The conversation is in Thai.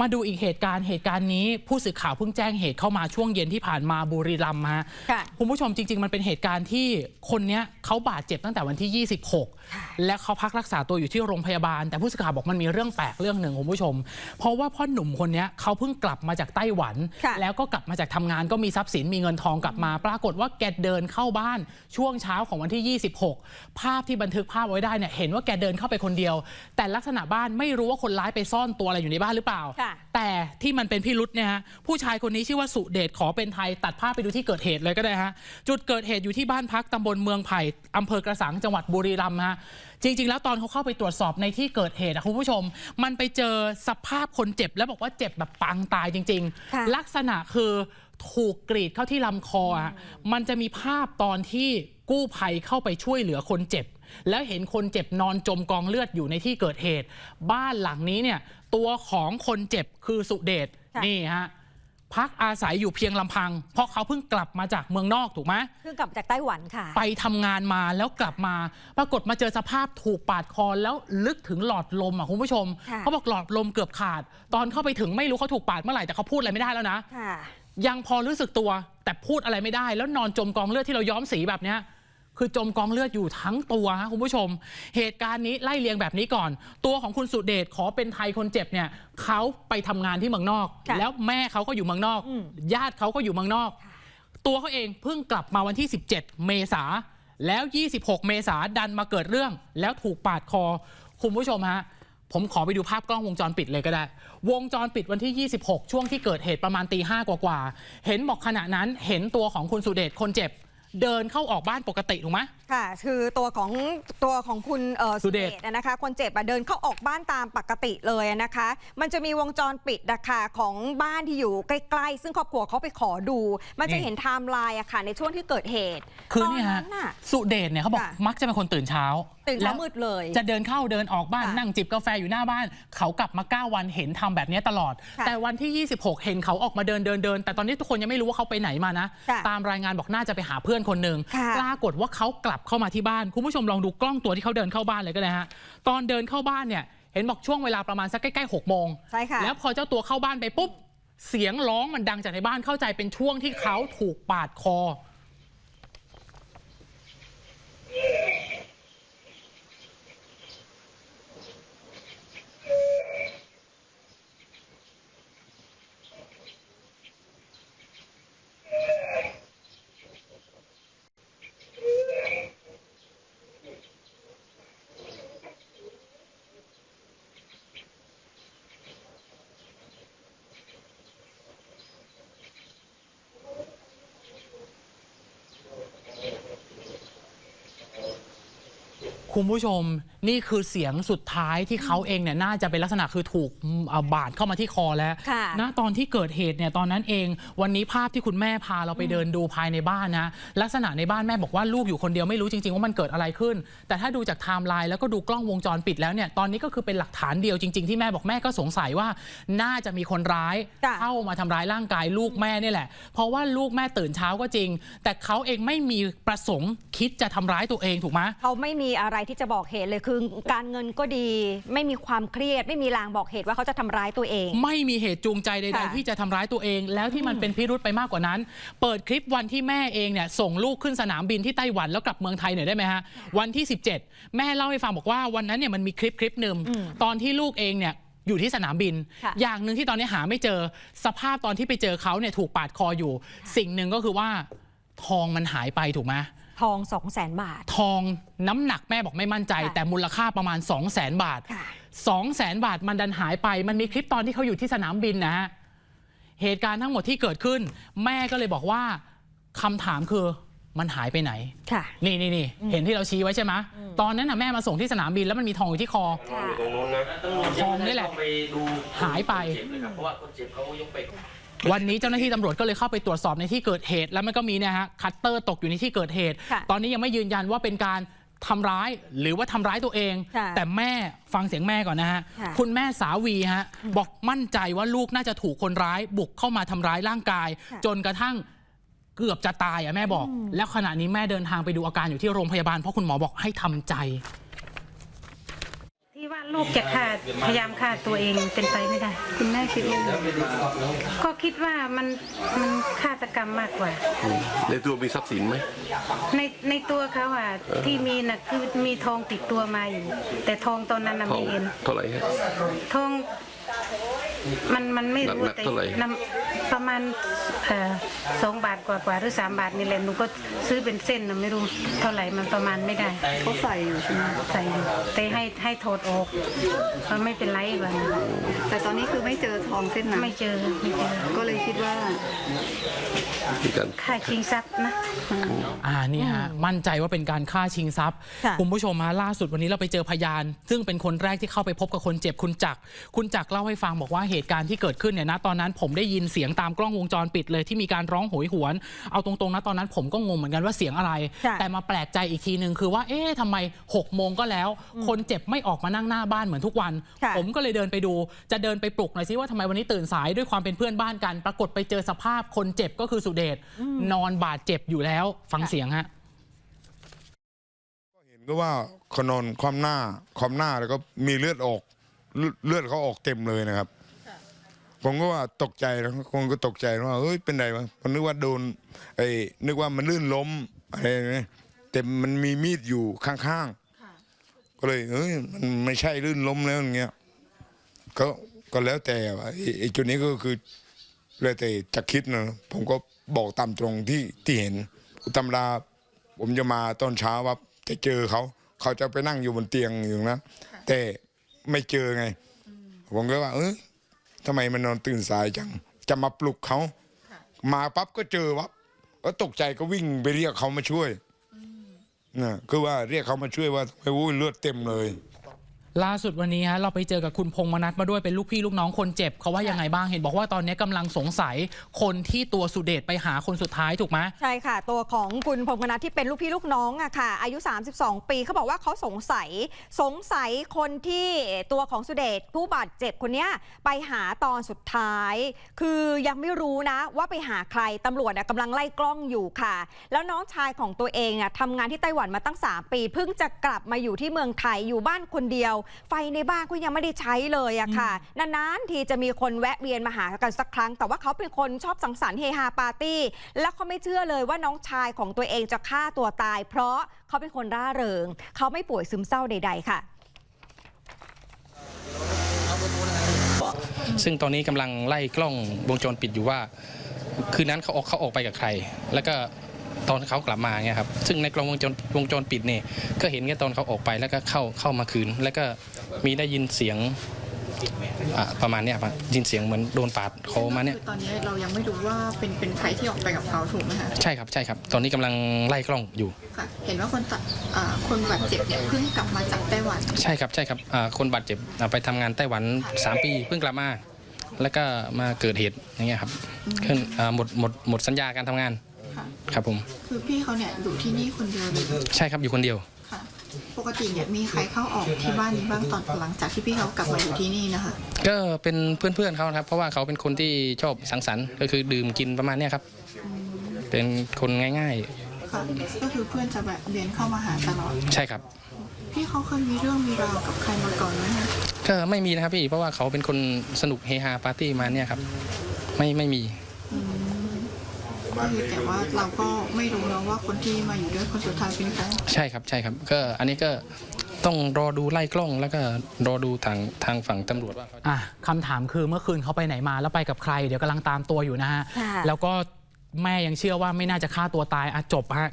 มาดูอีกเหตุการณ์เหตุการณ์นี้ผู้สื่อข่าวเพิ่งแจ้งเหตุเข้ามาช่วงเย็นที่ผ่านมาบุรีรัมย์ฮะค่ะคุณผู้ชมจริง ๆ มันเป็นเหตุการณ์ที่คนเนี้ยเขาบาดเจ็บตั้งแต่วันที่ค่ะ26 และเขาพักรักษาตัวอยู่ที่โรงพยาบาล แต่ผู้สื่อข่าวบอกมันมีเรื่องแปลกเรื่องหนึ่งคุณผู้ชม เพราะว่าพ่อหนุ่มคนเนี้ยเขาเพิ่งกลับมาจากไต้หวันค่ะแล้วก็กลับมาจากทำงานก็มีทรัพย์สินมีเงินทองกลับมา ปรากฏว่าแกเดินเข้าบ้านช่วงเช้าของวันที่ 26 ภาพที่บันทึกภาพไว้ได้เนี่ยเห็นว่าแกเดินเข้าไปคนเดียว แต่ลักษณะบ้านไม่รู้ว่าคนร้ายไปซ่อนตัวอะไรอยู่ในบ้านหรือเปล่าค่ะแต่ที่มันเป็นพิรุษเนี่ยฮะผู้ชายคนนี้ชื่อว่าสุเดชขอเป็นไทยตัดภาพไปดูที่เกิดเหตุเลยก็ได้ฮะจุดเกิดเหตุอยู่ที่บ้านพักตำบลเมืองไผ่อำเภอกระสังจังหวัดบุรีรัมย์ฮะจริง ๆ แล้วตอนเขาเข้าไปตรวจสอบในที่เกิดเหตุอะคุณผู้ชม มันไปเจอสภาพคนเจ็บแล้วบอกว่าเจ็บแบบปางตายจริงค่ะๆลักษณะคือถูกกรีดเข้าที่ลำคออะมันจะมีภาพตอนที่กู้ภัยเข้าไปช่วยเหลือคนเจ็บ แล้วเห็นคนเจ็บนอนจมกองเลือดอยู่ในที่เกิดเหตุ บ้านหลังนี้เนี่ยตัวของคนเจ็บคือสุเดชค่ะ นี่ฮะพักอาศัยอยู่เพียงลำพัง เพราะเขาเพิ่งกลับมาจากเมืองนอกถูกไหมเพิ่งกลับจากไต้หวันค่ะ ไปทำงานมาแล้วกลับมา ปรากฏมาเจอสภาพถูกปาดคอแล้วลึกถึงหลอดลมอะคุณผู้ชม ค่ะ เขาบอกหลอดลมเกือบขาด ตอนเข้าไปถึงไม่รู้เขาถูกปาดเมื่อไหร่แต่เขาพูดอะไรไม่ได้แล้วนะ ค่ะ ยังพอรู้สึกตัวแต่พูดอะไรไม่ได้ แล้วนอนจมกองเลือดที่เราย้อมสีแบบเนี้ย คือจมกองเลือดอยู่ทั้งตัวฮะคุณผู้ชม เหตุการณ์นี้ไล่เลียงแบบนี้ก่อน ตัวของคุณสุเดชขอเป็นไทยคนเจ็บเนี่ยเขาไปทำงานที่เมืองนอกค่ะแล้วแม่เขาก็อยู่เมืองนอกอืมญาติเขาก็อยู่เมืองนอก ตัวเขาเองเพิ่งกลับมาวันที่ 17 เมษาแล้ว 26 เมษาดันมาเกิดเรื่อง แล้วถูกปาดคอ คุณผู้ชมฮะผมขอไปดูภาพกล้องวงจรปิดเลยก็ได้ วงจรปิดวันที่ 26 ช่วงที่เกิดเหตุประมาณตีห้ากว่าๆ เห็นบอกขณะนั้นเห็นตัวของคุณสุเดชคนเจ็บ เดินเข้าออกบ้านปกติถูกไหมค่ะ คือตัวของตัวของคุณเอ่อสุเดชอะนะคะ คนเจ็บอะเดินเข้าออกบ้านตามปกติเลยอะนะคะ มันจะมีวงจรปิดนะคะของบ้านที่อยู่ใกล้ๆ ซึ่งครอบครัวเขาไปขอดู มันจะเห็นไทม์ไลน์อะค่ะ ในช่วงที่เกิดเหตุคือเนี่ยตฮะน่ะ สุเดชเนี่ยเขาบอกค่ะ มักจะเป็นคนตื่นเช้าตื่นแล้เช้าวมืดเลย จะเดินเข้าเดินออกบ้านค่ะนั่งจิบกาแฟอยู่หน้าบ้าน เขากลับมา 9 วันเห็นทำแบบนี้ตลอด ค่ะแต่วันที่ 26 เห็นเขาออกมาเดินเดินเดินแต่ตอนนี้ทุกคนยังไม่รู้ว่าเขาไปไหนมานะ ค่ะตามรายงานบอกน่าจะไปหาเพื่อนคนหนึ่งค่ะ ปรากฏว่าเขากลับเข้ามาที่บ้านคุณผู้ชมลองดูกล้องตัวที่เขาเดินเข้าบ้านเลยก็ได้ฮะตอนเดินเข้าบ้านเนี่ยเห็นบอกช่วงเวลาประมาณสักใกล้ๆ6โมงใช่ค่ะ แล้วพอเจ้าตัวเข้าบ้านไปปุ๊บ เสียงร้องมันดังจากในบ้านเข้าใจเป็นช่วงที่เขาถูกปาดคอ คุณผู้ชมนี่คือเสียงสุดท้ายที่เขาเองเนี่ยน่าจะเป็นลักษณะคือถูกเอ่อบาดเข้ามาที่คอแล้วค่ะณตอนที่เกิดเหตุเนี่ยตอนนั้นเอง วันนี้ภาพที่คุณแม่พาเราไปเดินดูภายในบ้านนะลักษณะในบ้านแม่บอกว่าลูกอยู่คนเดียวไม่รู้จริงๆว่ามันเกิดอะไรขึ้น แต่ถ้าดูจากไทม์ไลน์แล้วก็ดูกล้องวงจรปิดแล้วเนี่ยตอนนี้ก็คือเป็นหลักฐานเดียวจริง ๆที่แม่บอกแม่ก็สงสัยว่า น่าจะมีคนร้ายจ้ะเข้ามาทำร้ายร่างกายลูกแม่นี่แหละ เพราะว่าลูกแม่ตื่นเช้าก็จริง แต่เขาเองไม่มีประสงค์คิดจะทำร้ายตัวเองถูกไหมเขาไม่มีอะไรที่จะบอกเหตุเลยคือการเงินก็ดี ไม่มีความเครียด ไม่มีลางบอกเหตุว่าเขาจะทำร้ายตัวเอง ไม่มีเหตุจูงใจใดค่ะๆที่จะทำร้ายตัวเอง แล้วที่มันเป็นพิรุธไปมากกว่านั้น เปิดคลิปวันที่แม่เองเนี่ยส่งลูกขึ้นสนามบินที่ไต้หวันแล้วกลับเมืองไทยหน่อยได้ไหมฮะวันที่ 17 แม่เล่าให้ฟังบอกว่าวันนั้นเนี่ยมันมีคลิปคลิปหนึ่งอืมตอนที่ลูกเองเนี่ยอยู่ที่สนามบินค่ะอย่างหนึ่งที่ตอนนี้หาไม่เจอ สภาพตอนที่ไปเจอเขาเนี่ยถูกปาดคออยู่ สิ่งหนึ่งก็คือว่าทองมันหายไปถูกไหม ทอง 2 0 0แสนบาท ทองน้ำหนักแม่บอกไม่มั่นใจ ค่ะแต่มูลค่าประมาณ 2 0 0 0 0 0บาท ค่ะ 2 0 0 0 0 0บาทมันดันหายไป มันมีคลิปตอนที่เขาอยู่ที่สนามบินนะฮะ เหตุการณ์ทั้งหมดที่เกิดขึ้น แม่ก็เลยบอกว่าคำถามคือมันหายไปไหน ค่ะ นี่นี่นี่เห็นที่เราชี้ไว้ใช่ไหมตอนนั้นน่ะแม่มาส่งที่สนามบินแล้วมันมีทองอยู่ที่คอ ค่ะ อยู่ตรงนู้นนะ ทองนี่แหละต้องไปดูหายไปคนเจ็บเลยครับเพราะว่าคนเจ็บเขายกไป วันนี้เจ้าหน้าที่ตำรวจก็เลยเข้าไปตรวจสอบในที่เกิดเหตุ แล้วมันก็มีเนะฮะคัตเตอร์ตกอยู่ในที่เกิดเหตุ ค่ะ ตอนนี้ยังไม่ยืนยันว่าเป็นการทำร้ายหรือว่าทำร้ายตัวเอง ค่ะแต่แม่ฟังเสียงแม่ก่อนนะฮะค่ะคุณแม่สาวีฮะบอกมั่นใจว่าลูกน่าจะถูกคนร้ายบุกเข้ามาทำร้ายร่างกาย ค่ะ จนกระทั่งเกือบจะตายอะแม่บอก แล้วขณะนี้แม่เดินทางไปดูอาการอยู่ที่โรงพยาบาลเพราะคุณหมอบอกให้ทำใจที่ว่า ลูกจะฆ่าพยายามฆ่าตัวเองเป็นไปไม่ได้ คุณแม่คิดว่าก็คิดว่ามันมันฆาตกรรมมากกว่า ในตัวมีทรัพย์สินไหมในในตัวเขาอะที่มีน่ะคือมีทองติดตัวมาอยู่ แต่ทองตอนนั้นน่ะทองไม่เห็น เท่าไหร่ฮะทอง มันมันไม่รู้หนักๆแต่เท่าไหร่นำประมาณเอ่อสองบาทกว่ากว่าหรือสามบาทนี่แหละหนูก็ซื้อเป็นเส้นนะไม่รู้เท่าไหร่มันประมาณไม่ได้เขาใส่อยู่ใช่ไหมใส่อยู่แต่ให้ให้ถอดออกมันไม่เป็นไรแบบนั้นแต่ตอนนี้คือไม่เจอทองเส้นนั้นไม่เจอไม่เจอก็เลยคิดว่า มีการ ค่าชิงทรัพย์นะ อ่านี่ฮะมั่นใจว่าเป็นการฆ่าชิงทรัพย์ค่ะ คุณผู้ชมฮะล่าสุดวันนี้เราไปเจอพยาน ซึ่งเป็นคนแรกที่เข้าไปพบกับคนเจ็บคุณจักรคุณจักรเล่าให้ฟังบอกว่าเหตุการณ์ที่เกิดขึ้นเนี่ยนะตอนนั้นผมได้ยินเสียงตามกล้องวงจรปิดเลยที่มีการร้องโหยหวน เอาตรงๆนะตอนนั้นผมก็งงเหมือนกันว่าเสียงอะไรค่ะแต่มาแปลกใจอีกทีหนึ่งคือว่าเอ๊ะทำไม6โมงก็แล้ว คนเจ็บไม่ออกมานั่งหน้าบ้านเหมือนทุกวันค่ะผมก็เลยเดินไปดู จะเดินไปปลุกหน่อยซิว่าทำไมวันนี้ตื่นสายด้วยความเป็นเพื่อนบ้านกัน ปรากฏไปเจอสภาพคนเจ็บก็คือสุเดชนอนบาดเจ็บอยู่แล้วฟังเสียงฮะเห็นก็ว่าเขานอนความหน้าความหน้าแล้วก็มีเลือดออกเลือดเลือดเขาออกเต็มเลยนะครับ ผมก็ว่าตกใจแล้วคงก็ตกใจว่าเฮ้ยเป็นไรวะผมนึกว่าโดนไอ้นึกว่ามันลื่นล้มอะไรนะแต่มันมีมีดอยู่ข้างๆก็เลยเอ้ยมันไม่ใช่ลื่นล้มแล้วอย่างเงี้ยก็ก็แล้วแต่ว่าไอ้ไอ้จุดนี้ก็คือแล้วแต่จะคิดนะผมก็บอกตามตรงที่ที่เห็นตำราผมจะมาตอนเช้าว่าจะเจอเขา เขาจะไปนั่งอยู่บนเตียงอยู่นะแต่ไม่เจอไง ผมก็ว่า เออ ทำไมมันนอนตื่นสายจัง จะมาปลุกเขา มาปั๊บก็เจอวับก็ตกใจก็วิ่งไปเรียกเขามาช่วยนะคือว่าเรียกเขามาช่วยว่าโอ้ยเลือดเต็มเลย ล่าสุดวันนี้ฮะเราไปเจอกับคุณพงษ์มนัทมาด้วยเป็นลูกพี่ลูกน้องคนเจ็บเขาว่ายังไงบ้างเห็นบอกว่าตอนนี้กำลังสงสัยคนที่ตัวสุเดชไปหาคนสุดท้ายถูกไหม ใช่ค่ะ ตัวของคุณพงษ์นัทที่เป็นลูกพี่ลูกน้องอะค่ะ อายุ 32 ปีเขาบอกว่าเขาสงสัยสงสัยคนที่ตัวของสุเดชผู้บาดเจ็บคนเนี้ยไปหาตอนสุดท้าย คือยังไม่รู้นะว่าไปหาใครตำรวจอะกำลังไล่กล้องอยู่ค่ะ แล้วน้องชายของตัวเองอะทำงานที่ไต้หวันมาตั้ง 3 ปีเพิ่งจะกลับมาอยู่ที่เมืองไทยอยู่บ้านคนเดียวไฟในบ้านก็ยังไม่ได้ใช้เลยอะค่ะ นานๆทีจะมีคนแวะเวียนมาหากันสักครั้ง แต่ว่าเขาเป็นคนชอบสังสรรค์เฮฮาปาร์ตี้ แล้วเขาไม่เชื่อเลยว่าน้องชายของตัวเองจะฆ่าตัวตาย เพราะเขาเป็นคนร่าเริง เขาไม่ป่วยซึมเศร้าใด ๆ ค่ะซึ่งตอนนี้กำลังไล่กล้องวงจรปิดอยู่ว่า คืนนั้นเขาออกเขาออกไปกับใคร แล้วก็ ตอนเขากลับมาเนี่ยครับซึ่งในกล้องวงจรวงจรปิดเนี่ยก็เห็นแค่ตอนเขาออกไปแล้วก็เข้าเข้ามาคืน แล้วก็มีได้ยินเสียงอะประมาณเนี้ยครับยินเสียงเหมือนโดนปาดคอมาเนี่ย คือตอนนี้เรายังไม่รู้ว่าเป็นเป็นใครที่ออกไปกับเขาถูกไหมคะ ใช่ครับใช่ครับ ตอนนี้กำลังไล่กล้องอยู่ ค่ะ เห็นว่าคนตัดอ่าคนบาดเจ็บเนี่ยเพิ่งกลับมาจากไต้หวัน ใช่ครับใช่ครับอ่าคนบาดเจ็บอ่าไปทำงานไต้หวัน 3 ปีเพิ่งกลับมา แล้วก็มาเกิดเหตุอย่างเงี้ยครับขึ้นอ่าหมดหมดหมดสัญญาการทำงาน ค่ะครับผม คือพี่เขาเนี่ยอยู่ที่นี่คนเดียวเลยใช่ครับอยู่คนเดียว ค่ะ ปกติเนี่ยมีใครเข้าออกที่บ้านนี้บ้างตอนหลังจากที่พี่เขากลับมาอยู่ที่นี่นะคะ ก็เป็นเพื่อนๆเขานะครับ เพราะว่าเขาเป็นคนที่ชอบสังสรรค์ก็คือดื่มกินประมาณเนี้ยครับ เป็นคนง่ายค่ะ ก็คือเพื่อนจะแบบเวียนเข้ามาหาตลอด ๆ ใช่ครับ พี่เขาเคยมีเรื่องมีราวกับใครมาก่อนไหมคะก็ไม่มีนะครับพี่เพราะว่าเขาเป็นคนสนุกเฮฮาปาร์ตี้มาเนี่ยครับ ไม่ไม่มีก็ คือแต่ว่าเราก็ไม่รู้นะว่าคนที่มาอยู่ด้วยคนสุดท้ายเป็นใครใช่ครับใช่ครับ ก็อันนี้ก็ต้องรอดูไล่กล้องแล้วก็รอดูทางทางฝั่งตำรวจว่าเขา อะคำถามคือเมื่อคืนเขาไปไหนมาแล้วไปกับใคร เดี๋ยวกำลังตามตัวอยู่นะฮะ ค่ะ แล้วก็แม่ยังเชื่อว่าไม่น่าจะฆ่าตัวตายอะจบฮะ